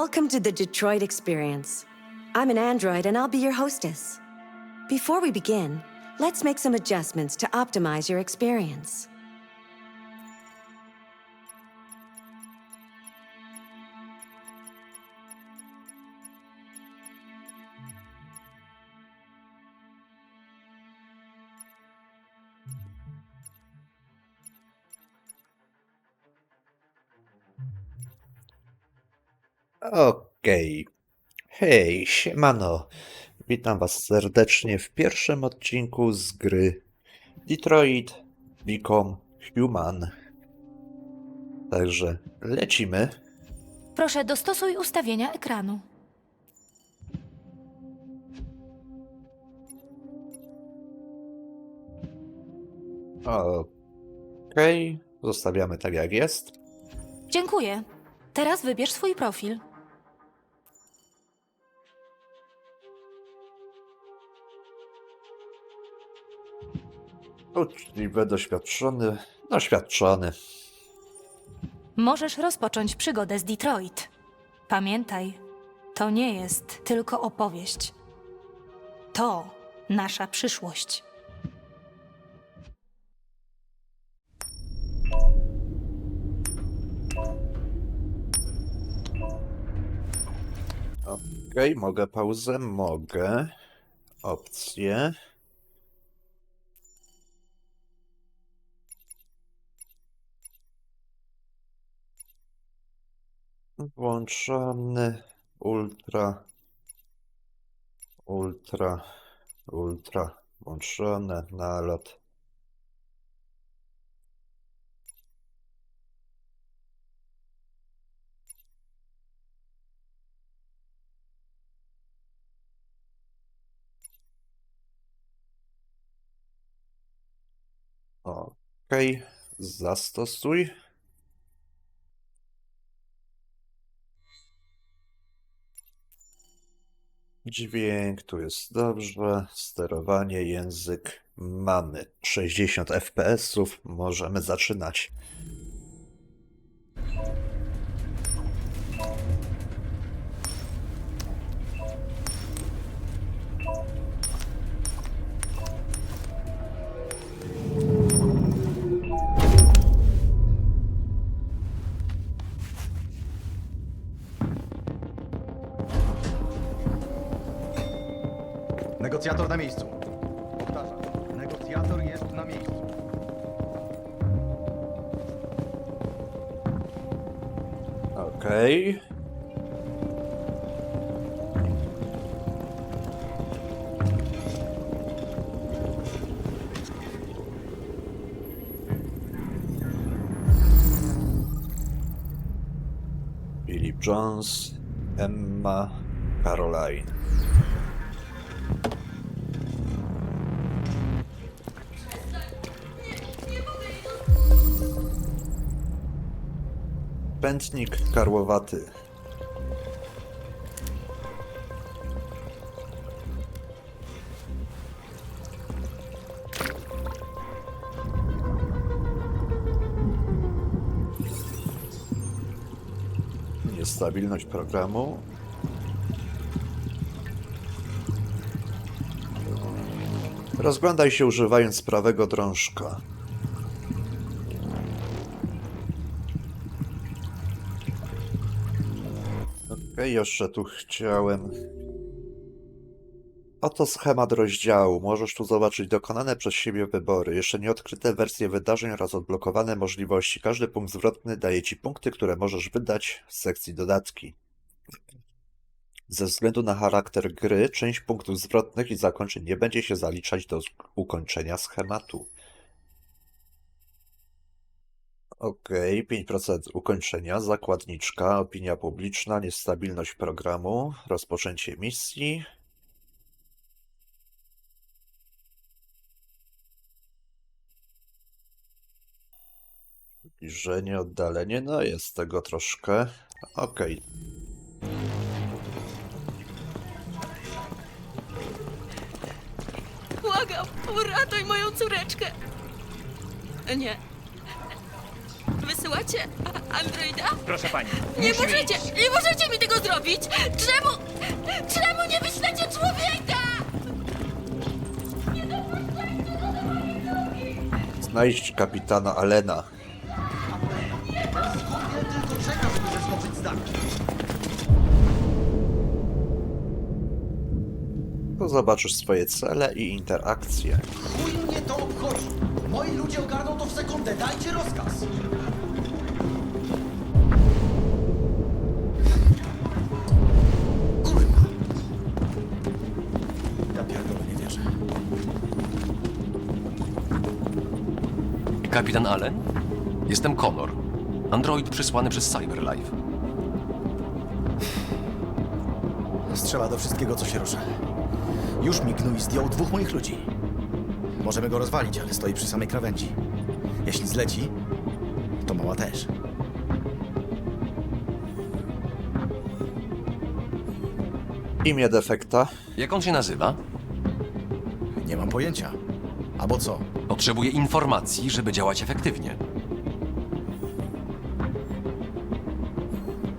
Welcome to the Detroit Experience. I'm an android and I'll be your hostess. Before we begin, let's make some adjustments to optimize your experience. Okej. Hej, siemano. Witam was serdecznie w pierwszym odcinku z gry Detroit Become Human. Także lecimy. Proszę, dostosuj ustawienia ekranu. Okej, zostawiamy tak jak jest. Dziękuję. Teraz wybierz swój profil. Uczciwy, doświadczony, doświadczony. Możesz rozpocząć przygodę z Detroit. Pamiętaj, to nie jest tylko opowieść. To nasza przyszłość. Okej, mogę pauzę? Mogę. Opcje. Włączony. Ultra. Ultra. Ultra. Włączone. Nalot. Okej. Zastosuj. Dźwięk, tu jest dobrze. Sterowanie, język. Mamy 60 FPS-ów. Możemy zaczynać. Okej. Philip Jones, Emma, Caroline. Pętnik karłowaty. Niestabilność programu. Rozglądaj się używając prawego drążka. Jeszcze tu chciałem. Oto schemat rozdziału. Możesz tu zobaczyć dokonane przez siebie wybory, jeszcze nieodkryte wersje wydarzeń oraz odblokowane możliwości. Każdy punkt zwrotny daje ci punkty, które możesz wydać w sekcji dodatki. Ze względu na charakter gry, część punktów zwrotnych i zakończeń nie będzie się zaliczać do ukończenia schematu. Okej, 5% ukończenia, zakładniczka, opinia publiczna, niestabilność programu, rozpoczęcie misji. Zbliżenie, oddalenie, no jest tego troszkę. Okej, Błagam, uratuj moją córeczkę. Nie. Wysyłacie a- androida? Proszę pani. Nie musimy możecie, iść. nie możecie mi tego zrobić! Czemu, czemu nie wyślecie człowieka? Znajdź kapitana Alena. Skupię tylko czeka, żeby zeskoczyć z dachu. To zobaczysz swoje cele i interakcje. Chuj mnie to obchodzi. Moi ludzie ogarną to w sekundę. Dajcie rozkaz. Kapitan Allen? Jestem Connor. Android przysłany przez Cyberlife. Strzela do wszystkiego, co się rusza. Już mi gnój zdjął dwóch moich ludzi. Możemy go rozwalić, ale stoi przy samej krawędzi. Jeśli zleci, to mała też. Imię defekta. Jak on się nazywa? Nie mam pojęcia. Albo co? Potrzebuję informacji, żeby działać efektywnie.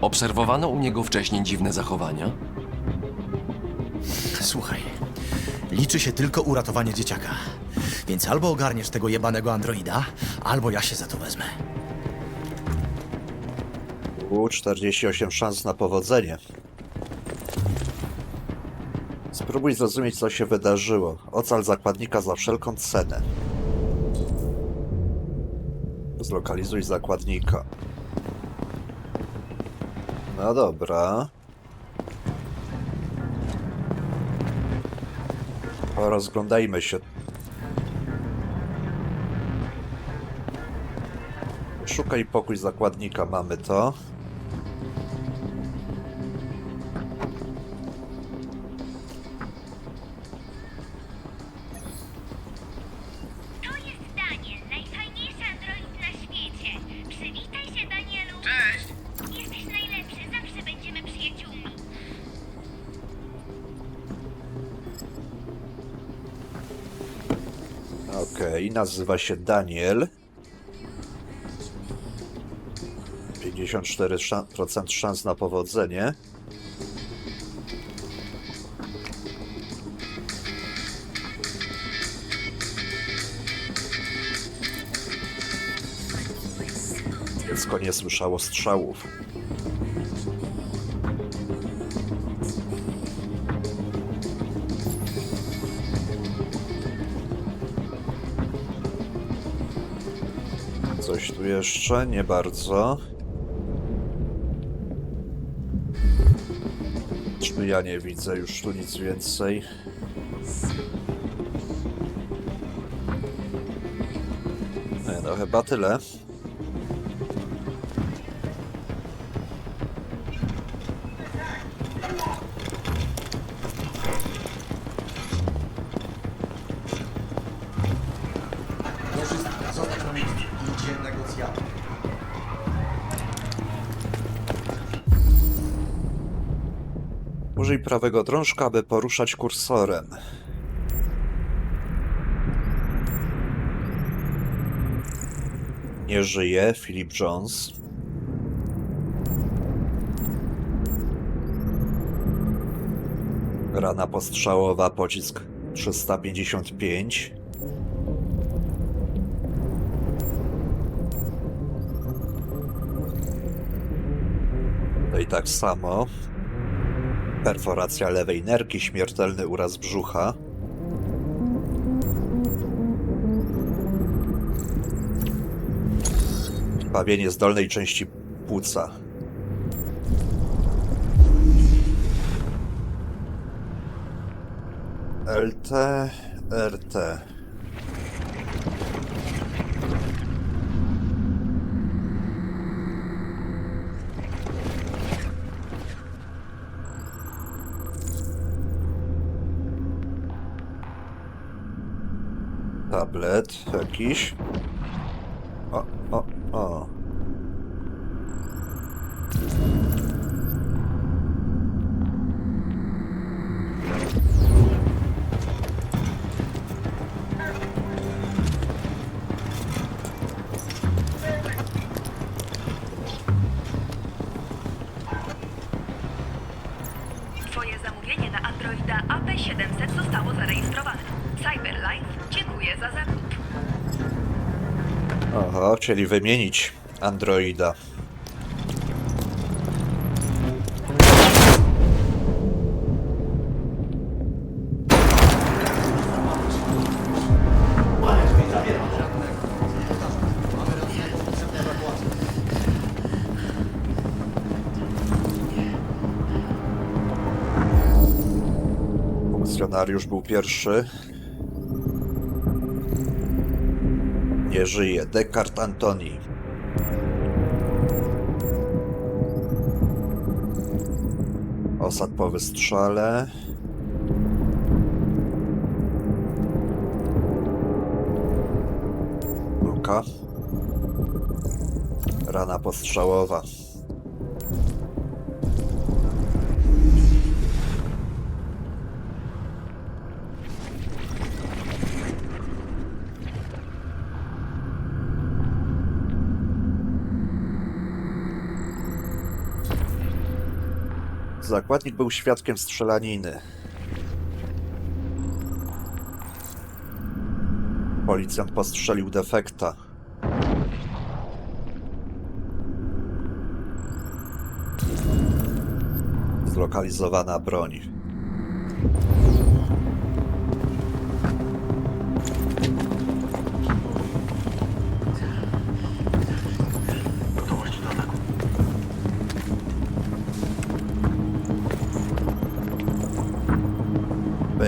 Obserwowano u niego wcześniej dziwne zachowania? Słuchaj, liczy się tylko uratowanie dzieciaka. Więc albo ogarniesz tego jebanego androida, albo ja się za to wezmę. U 48 szans na powodzenie. Spróbuj zrozumieć, co się wydarzyło. Ocal zakładnika za wszelką cenę. Zlokalizuj zakładnika. No dobra. Rozglądajmy się. Szukaj pokój zakładnika, mamy to. Nazywa się Daniel. 54% szans na powodzenie. Dziecko nie słyszało strzałów. Jeszcze? Nie bardzo. Czy ja nie widzę już tu nic więcej? No chyba tyle. Użyj prawego drążka, aby poruszać kursorem. Nie żyje Philip Jones. Rana postrzałowa, pocisk 355. No i tak samo. Perforacja lewej nerki, śmiertelny uraz brzucha. Pawienie z dolnej części płuca. LT, RT. Tablet jakiś. O, o, o. chcieli wymienić androida. Funkcjonariusz był pierwszy. Nie żyje. Descartes Antoni. Osad po wystrzale. Luka. Rana postrzałowa. Zakładnik był świadkiem strzelaniny. Policjant postrzelił defekta. Zlokalizowana broń.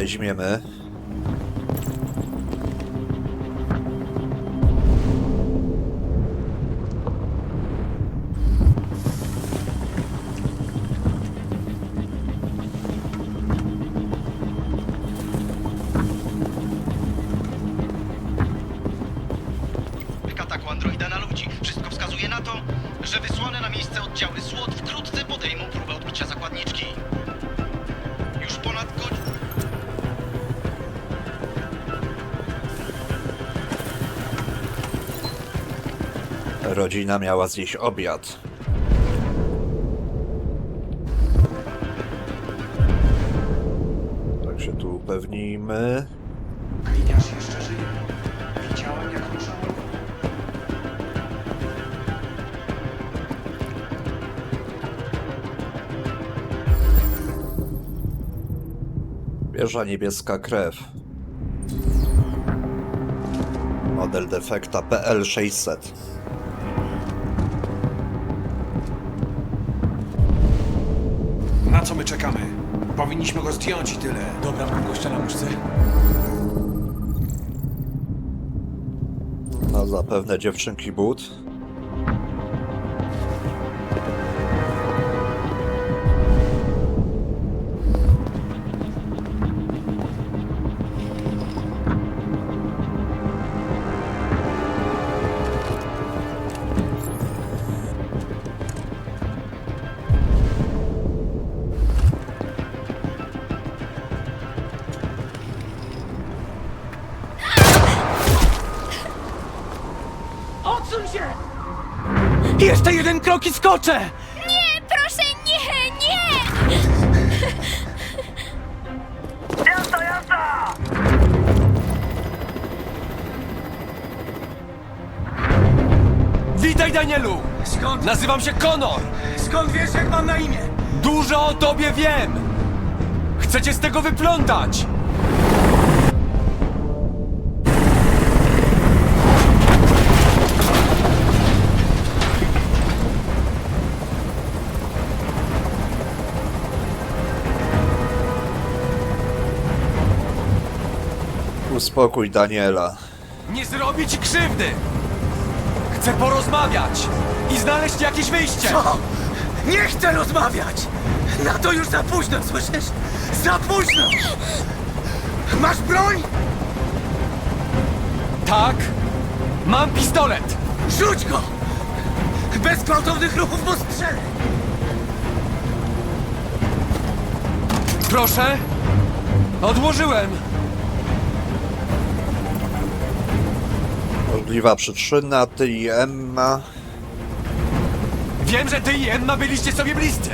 Weźmiemy. ataku androida na ludzi. Wszystko wskazuje na to, że wysłane na miejsce oddziały SWOT wkrótce podejmą próbę odbicia zakładniczki. Już ponad godzinę... Rodzina miała zjeść obiad. Tak się tu upewnijmy. Gliniarz jeszcze żyje. Widziałem, jak ruszał. Wieża niebieska krew. Model defekta PL600. Na co my czekamy? Powinniśmy go zdjąć i tyle. Dobra, mam gościa na muszce. No zapewne dziewczynki but. Jeszcze jeden krok i skoczę! Nie, proszę, nie, nie! Witaj, Danielu! Skąd? Nazywam się Konor! Skąd wiesz, jak mam na imię? Dużo o tobie wiem! Chcę cię z tego wyplątać! Uspokój Daniela. Nie zrobię ci krzywdy! Chcę porozmawiać i znaleźć jakieś wyjście! Co? Nie chcę rozmawiać! Na to już za późno, słyszysz? Za późno! Masz broń? Tak? Mam pistolet! Rzuć go! Bez gwałtownych ruchów postrzelę! Proszę? Odłożyłem! Możliwa przyczyna, ty i Emma. Wiem, że ty i Emma byliście sobie bliscy!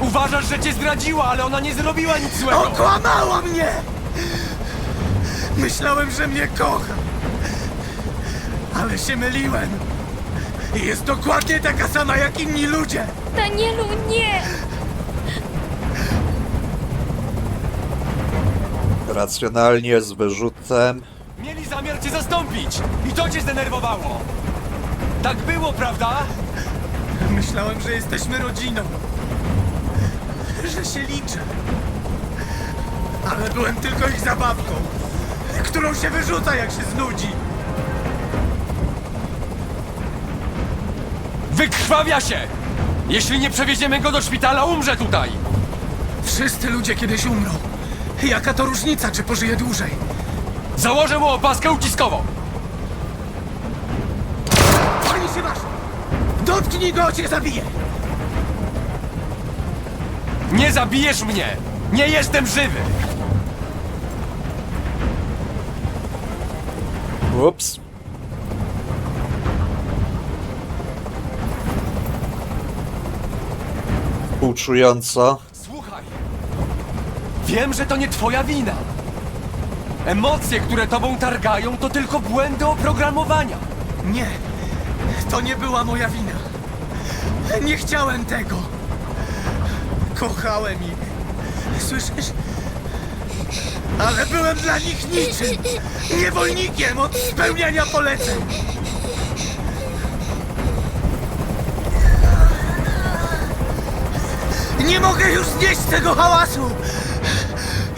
Uważasz, że cię zdradziła, ale ona nie zrobiła nic złego! Okłamała mnie! Myślałem, że mnie kocha. Ale się myliłem. Jest dokładnie taka sama jak inni ludzie. Danielu, nie! Racjonalnie, z wyrzutem. Mieli zamiar cię zastąpić! I to cię zdenerwowało! Tak było, prawda? Myślałem, że jesteśmy rodziną. Że się liczę. Ale byłem tylko ich zabawką, którą się wyrzuca, jak się znudzi. Wykrwawia się! Jeśli nie przewieziemy go do szpitala, umrze tutaj! Wszyscy ludzie kiedyś umrą. Jaka to różnica, czy pożyje dłużej? Założę mu opaskę uciskową! Pani się masz! Dotknij go, cię zabiję! Nie zabijesz mnie! Nie jestem żywy! Ups. Współczująco. Słuchaj! Wiem, że to nie twoja wina! Emocje, które tobą targają, to tylko błędy oprogramowania! Nie, to nie była moja wina. Nie chciałem tego. Kochałem ich. Słyszysz? Ale byłem dla nich niczym. Niewolnikiem od spełniania poleceń. Nie mogę już znieść tego hałasu.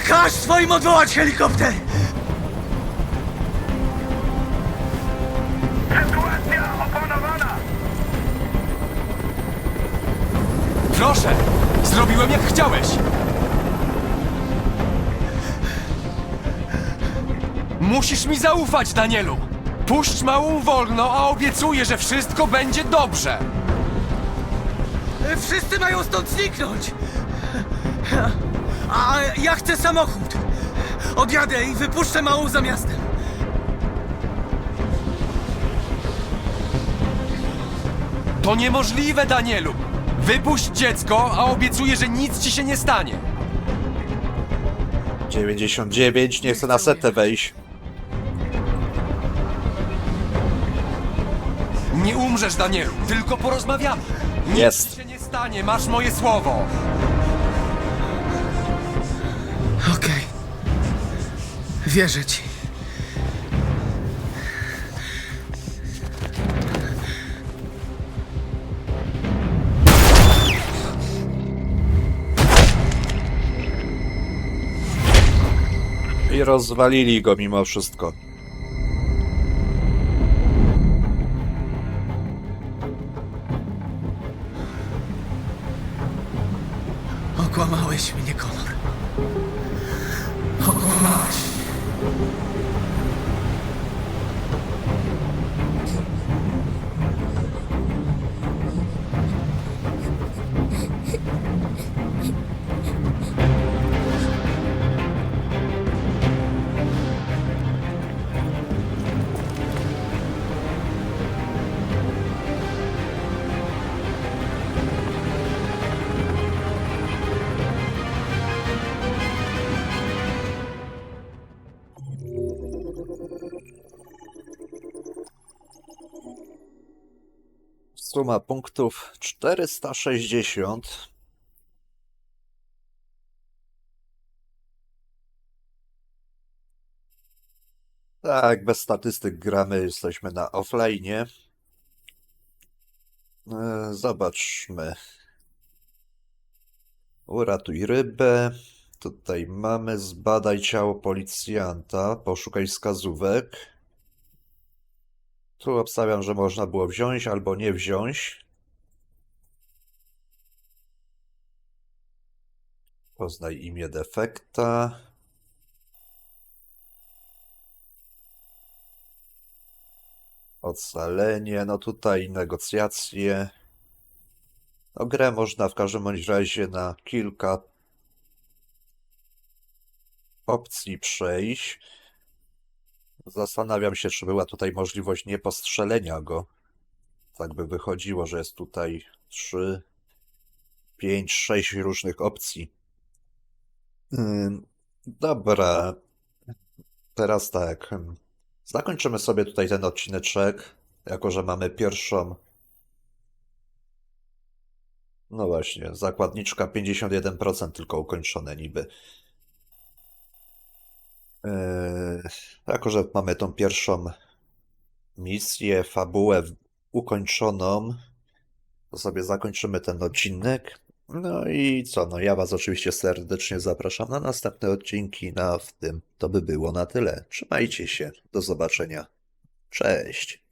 Każ swoim odwołać helikopter. Proszę! Zrobiłem jak chciałeś! Musisz mi zaufać, Danielu! Puść małą wolno, a obiecuję, że wszystko będzie dobrze! Wszyscy mają stąd zniknąć! A ja chcę samochód! Odjadę i wypuszczę małą za miastem. To niemożliwe, Danielu! Wypuść dziecko, a obiecuję, że nic ci się nie stanie! 99, nie chcę na setę wejść. Nie umrzesz, Danielu, tylko porozmawiamy! Nic Jest. ci się nie stanie, masz moje słowo! Okej. Wierzę ci. I rozwalili go mimo wszystko. Okłamałeś mnie, Konor. Suma punktów 460. Tak, bez statystyk gramy, jesteśmy na offline. E, Zobaczmy. Uratuj rybę. Tutaj mamy zbadaj ciało policjanta, poszukaj wskazówek. Tu obstawiam, że można było wziąć albo nie wziąć. Poznaj imię defekta. Ocalenie, no tutaj negocjacje. No grę można w każdym bądź razie na kilka opcji przejść. Zastanawiam się, czy była tutaj możliwość niepostrzelenia go. Tak by wychodziło, że jest tutaj trzy, pięć, sześć różnych opcji. Dobra. Teraz tak. ym, Zakończymy sobie tutaj ten odcineczek, jako że mamy pierwszą. No właśnie, zakładniczka 51% tylko ukończone niby. Eee, jako że mamy tą pierwszą misję, fabułę ukończoną, to sobie zakończymy ten odcinek. No i co, no ja was oczywiście serdecznie zapraszam na następne odcinki, na w tym to by było na tyle. Trzymajcie się, do zobaczenia. Cześć.